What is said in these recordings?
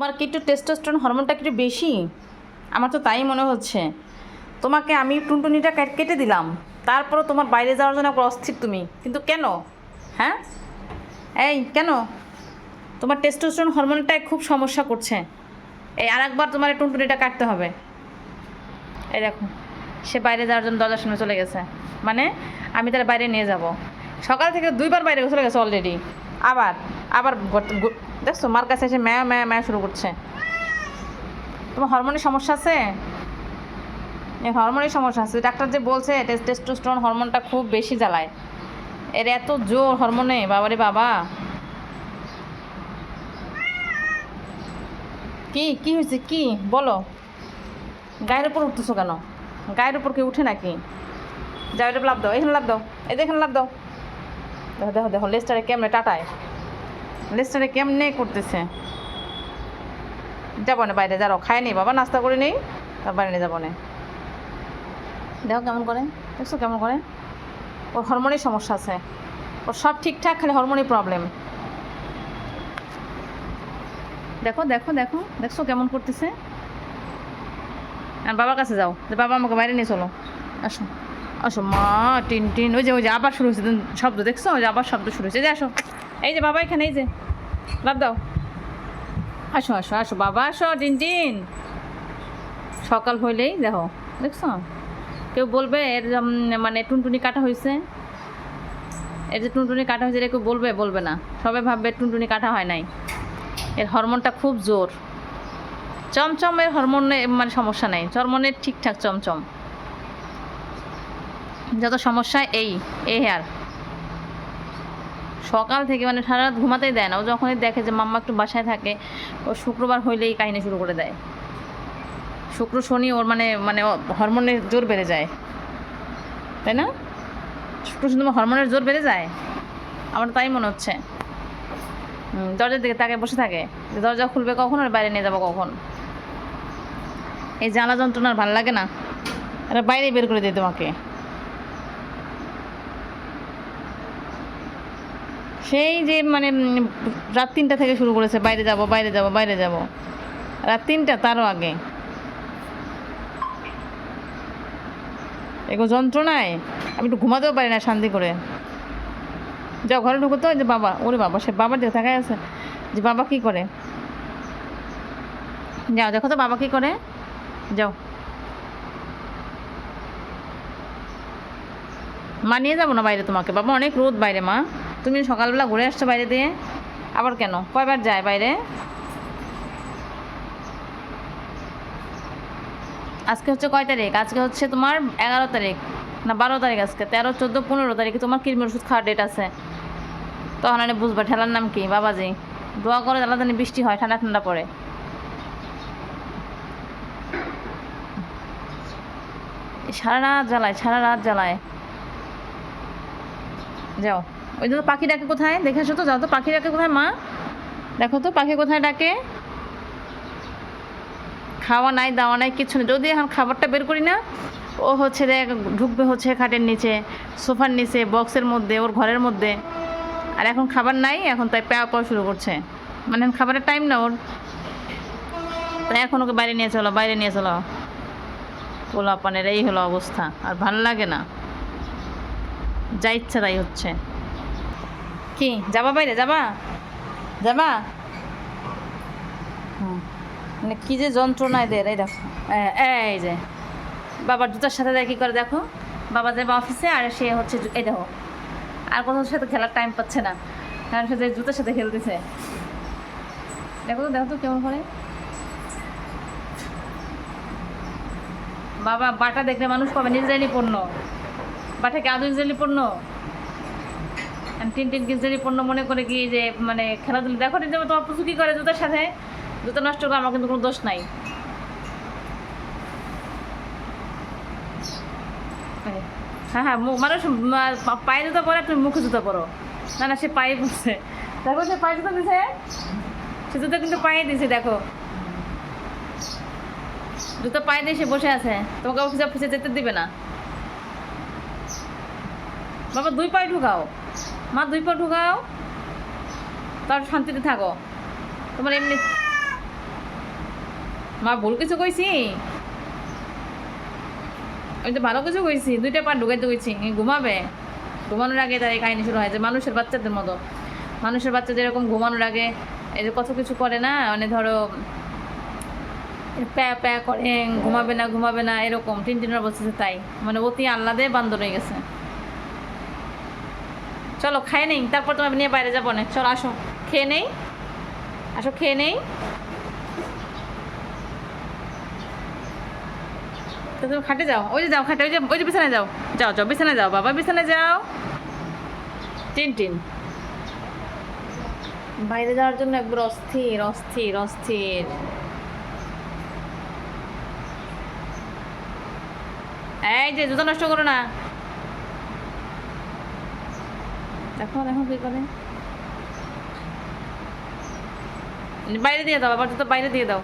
তোমার কি একটু টেস্টোস্টেরন হরমোনটা একটু বেশি? আমার তো তাই মনে হচ্ছে। তোমাকে আমি টুনটুনিটা কেটে দিলাম। তারপরও তোমার বাইরে যাওয়ার জন্য অস্থির তুমি। কিন্তু কেন? হ্যাঁ? এই, কেন? তোমার টেস্টোস্টেরন হরমোনটাই খুব সমস্যা করছে। এই আর একবার তোমার টুনটুনিটা কাটতে হবে। এই দেখো, সে বাইরে যাওয়ার জন্য দরজার সামনে চলে গেছে। মানে আমি তার বাইরে নিয়ে যাব। সকাল থেকে দুইবার বাইরে চলে গেছে অলরেডি আবার আবার দেখছ, মার কাছে এসে ম্যা ম্যা ম্যা শুরু করছে। তোমার হরমোনের সমস্যা আছে? হরমোনের সমস্যা আছে। ডাক্তার যে বলছে টেস্টোস্টেরন হরমোনটা খুব বেশি জ্বালায়। এর এত জোর হরমোনে বাবারে বাবা। কি কি হয়েছে, কি? বলো। গায়ের উপর উঠতেছো কেন? গায়ের উপর কি উঠে নাকি? যাও, এটা লাভ দাও, এখানে লাভ দাও, এই যে এখানে লাভ দাও। দেখো দেখো দেখো লেস্টারে কেমনে টাটায়। লেস্টারে কেমনে করতেছে? যাব না, বাইরে যাও খায় নি বাবা, নাস্তা করে নেই তার বাইরে যাব না। দেখো কেমন করে, দেখছ কেমন করে? ওর হরমোনের সমস্যা আছে। ওর সব ঠিকঠাক, খালি হরমোনের প্রবলেম দেখো দেখো দেখো, দেখছ কেমন করতেছে? আর বাবার কাছে যাও, যে বাবা আমাকে বাইরে নিয়ে চলো। আসো আসো, মা, টিন টিন, ওই যে ওই যে আবার শুরু হয়েছে, শব্দ দেখছ? ওই যে আবার শব্দ শুরু হয়েছে যে আসো। এই যে বাবা এখানে, এই যে। লাভ দাও। আসো আসো আসো, বাবা, আসো টিন টিন সকাল হইলেই দেখো, দেখছ? কেউ বলবে, এর মানে টুনটুনি কাটা হয়েছে এর যে টুনটুনি কাটা হয়েছে এটা কেউ বলবে বলবে না। সবাই ভাববে টুনটুনি কাটা হয় নাই। এর হরমোনটা খুব জোর। চমচমের হরমোনে মানে সমস্যা নেই। হরমোনের ঠিকঠাক চমচম। যত সমস্যা, এই এই হেয়ার সকাল থেকে মানে সারা রাত ঘুমাতেই দেয় না। ও যখনই দেখে যে মাম্মা একটু বাসায় থাকে, ও শুক্রবার হইলেই কাহিনী শুরু করে দেয়। শুক্র শনি ওর মানে মানে হরমোনের জোর বেড়ে যায়। তাই না? শুক্র শনি তোমার হরমোনের জোর বেড়ে যায়? আমার তাই মনে হচ্ছে। দরজার দিকে তাকে বসে থাকে। দরজা খুলবে কখন আর বাইরে নিয়ে যাব কখন? এই জ্বালা যন্ত্রণার ভালো লাগে না। এটা বাইরে বের করে দিই তোমাকে। সেই যে মানে রাত তিনটা থেকে শুরু করেছে, বাইরে যাব বাইরে যাব বাইরে যাব। রাত তিনটা, তারও আগে। এগো যন্ত্রণায়, আমি একটু ঘুমাতেও পারি না, শান্তি করে। যাও, ঘরে ঢুকো তো ওই যে বাবা, ওরে বাবা, সে বাবার দিকে তাকায় আছে। যে বাবা কি করে? যাও, দেখো তো বাবা কি করে? যাও। মা, নিয়ে যাব না বাইরে তোমাকে? বাবা, অনেক রোদ বাইরে, মা। তুমি সকালবেলা ঘুরে আসছো বাইরে দিয়ে? আবার কেন? কয়বার যায় বাইরে? আজকে হচ্ছে কয় তারিখ? আজকে হচ্ছে তোমার এগারো তারিখ। না, বারো তারিখ আজকে। তেরো, চোদ্দ, পনেরো তারিখে তোমার কৃমির ওষুধ খাওয়ার ডেট আছে। তখন আমি বুঝবা, ঠেলার নাম কি? বাবাজি। দোয়া করে আলাদা বৃষ্টি হয়, ঠান্ডা ঠান্ডা পড়ে। সারা রাত জ্বালায়, সারা রাত জ্বালায়। যাও। ওই জন্য পাখি ডাকে কোথায়? দেখে আসো তো, যাও তো, পাখি ডাকে কোথায়, মা? দেখো তো, পাখি কোথায় ডাকে? খাওয়া নাই, দাওয়া নাই কিছু নেই। যদি এখন খাবারটা বের করি না, ও হচ্ছে ঢুকবে হচ্ছে খাটের নিচে, সোফার নিচে, বক্সের মধ্যে, ওর ঘরের মধ্যে। আর এখন খাবার নাই, এখন তাই পেয়া পাওয়া শুরু করছে। মানে খাবারের টাইম না ওর। তাই এখন ওকে বাইরে নিয়ে চলো, বাইরে নিয়ে চলো। পোলা পানের এই হলো অবস্থা, আর ভালো লাগে না। যা ইচ্ছা তাই হচ্ছে। কি? যাবা বাইরে, যাবা? যাবা? মানে কী যে যন্ত্রণা এদের এই দেখো। এই যে। বাবার জুতার সাথে দেয় কী করে দেখো? বাবা যাবে অফিসে আর সে হচ্ছে এই দেখো। আর কোথাও সাথে খেলার টাইম পাচ্ছে না। কারণ সাথে জুতার সাথে খেলতেছে। দেখো তো দেখো তো কেমন করে। বাবা, বাটা দেখলে মানুষ পাবে নিজেরাই পণ্য বাটা কি আদৌ ইসরায়েলি পণ্য টিন টিন ইসরায়েলি পণ্য মনে করে কি যে মানে খেলাধুলা, দেখো নিজে তোমার পুজো কী করে জুতার সাথে, জুতো নষ্ট করে, আমার কিন্তু কোনো দোষ নাই। হ্যাঁ হ্যাঁ মানুষ পায়ে জুতো পরে, তুমি মুখে জুতো পরো। না না, সে পায়ে পড়ছে। দেখো সে পায়ে জুতো দিছে। সে জুতো কিন্তু পায়ে দিছে, দেখো। জুতো পায়ে দিয়ে সে বসে আছে। তোমাকে অফিসে অফিসে যেতে দিবে না। বাবা, দুই পায়ে ঢুকাও। মা, দুই পা ঢুকাও। তার শান্তিতে থাকো। তোমার এমনি মা, ভুল কিছু কইছি? আমি তো ভালো কিছু কইছি। দুইটা পার ঢুকাইতে কইছি। ঘুমাবে? ঘুমানোর আগে তার এই কাহিনী শুরু হয় যে মানুষের বাচ্চাদের মতো। মানুষের বাচ্চা যেরকম ঘুমানোর আগে এই যে কত কিছু করে না মানে ধরো প্যা প্যা করে, ঘুমাবে না ঘুমাবে না, এরকম। তিন তিনের বলতেছে তাই। মানে অতি আহ্লাদে বান্দর হয়ে গেছে। চলো, খাই নেই, তারপর তোমার নিয়ে বাইরে যাব না চলো, আসো। খেয়ে নেই? আসো, খেয়ে নেই? তো তুমি খাটে যাও। ওই যে যাও খাটে, ওই যে ওই যে বিছানায় যাও। যাও যাও, বিছানায় যাও, বাবা, বিছানায় যাও। টিন টিন। বাইরে যাওয়ার জন্য একবার অস্থির অস্থির অস্থির। এই যে, জুতো নষ্ট করো না। দেখো দেখো কি করে। বাইরে দিয়ে দাও, আবার জুতো বাইরে দিয়ে দাও।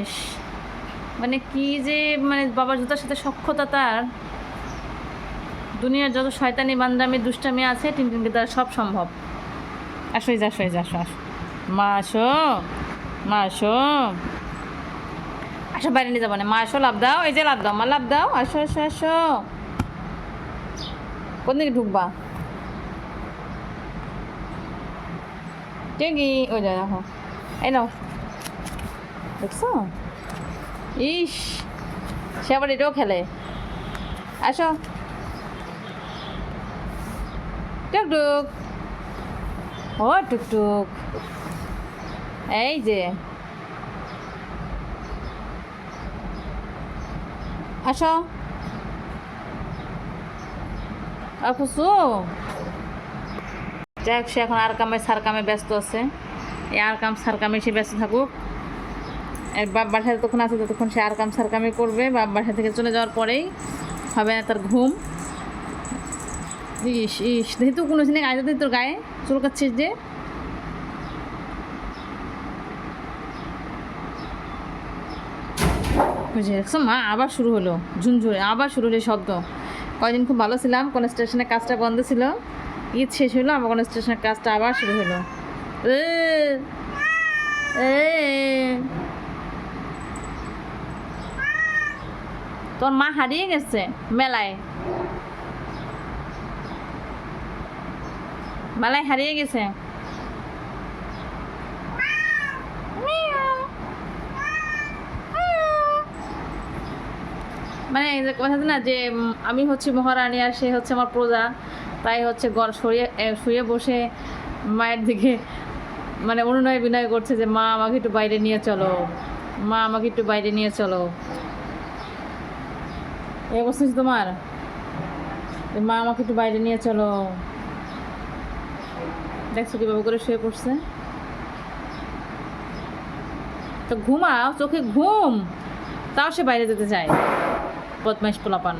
ইস মানে কি যে মানে বাবার জুতার সাথে সক্ষতা তার। দুনিয়ার যত শয়তানি, বান্দামি, দুষ্টামি আছে, টিনটিনকে তার সব সম্ভব। আসো যা, আসো যে, আসো আসো। মা আসো। মা, আসো। আসো, বাইরে নিয়ে যাব না। মা, আসো লাভ দাও। এই যে লাভ দাও, মা লাভ দাও। আসো আসো আসো। কোন দিকে ঢুকবা? টেঙ্গি ওই যা দেখো। এই নাও। দেখছ? ইস, সে আবার এটাও খেলে। আসো। টুকটুক। ও, টুকটুক। এই যে। আসো আকুসু যাই সে এখন আর কামে সার কামে ব্যস্ত আছে। এই আর কাম সার কামে সে ব্যস্ত থাকুক। বাপ বাসায় যতক্ষণ আছে ততক্ষণ সে আর কাম সার কামে করবে। বাপ বাসা থেকে চলে যাওয়ার পরেই হবে না তার ঘুম। ইস ইস, দেখি তো কোনো সিনে গায়ে তোর গায়ে চুলকাচ্ছিস যে। বুঝে দেখছ, মা, আবার শুরু হলো ঝুনঝুনে আবার শুরু হলো শব্দ। কয়দিন খুব ভালো ছিলাম কোন স্টেশনে কাজটা বন্ধ ছিল, ঈদ শেষ হলো আমার কোন স্টেশনের কাজটা আবার শুরু হলো। এ। তোর মা হারিয়ে গেছে মেলায়। মেলায় হারিয়ে গেছে। মানে এই যে কথা না যে আমি হচ্ছে মহারানী আর সে হচ্ছে আমার প্রজা, তাই হচ্ছে গড় সরিয়ে শুয়ে বসে মায়ের দিকে মানে অনুনয় বিনয় করছে যে, মা, আমাকে একটু বাইরে নিয়ে চলো। মা, আমাকে একটু বাইরে নিয়ে চলো। এই অবস্থা তোমার? মা, আমাকে একটু বাইরে নিয়ে চলো। দেখছ কীভাবে করে শুয়ে পড়ছে? তো ঘুমাও, চোখে ঘুম, তাও সে বাইরে যেতে চায়। বদমাইশ পোলাপান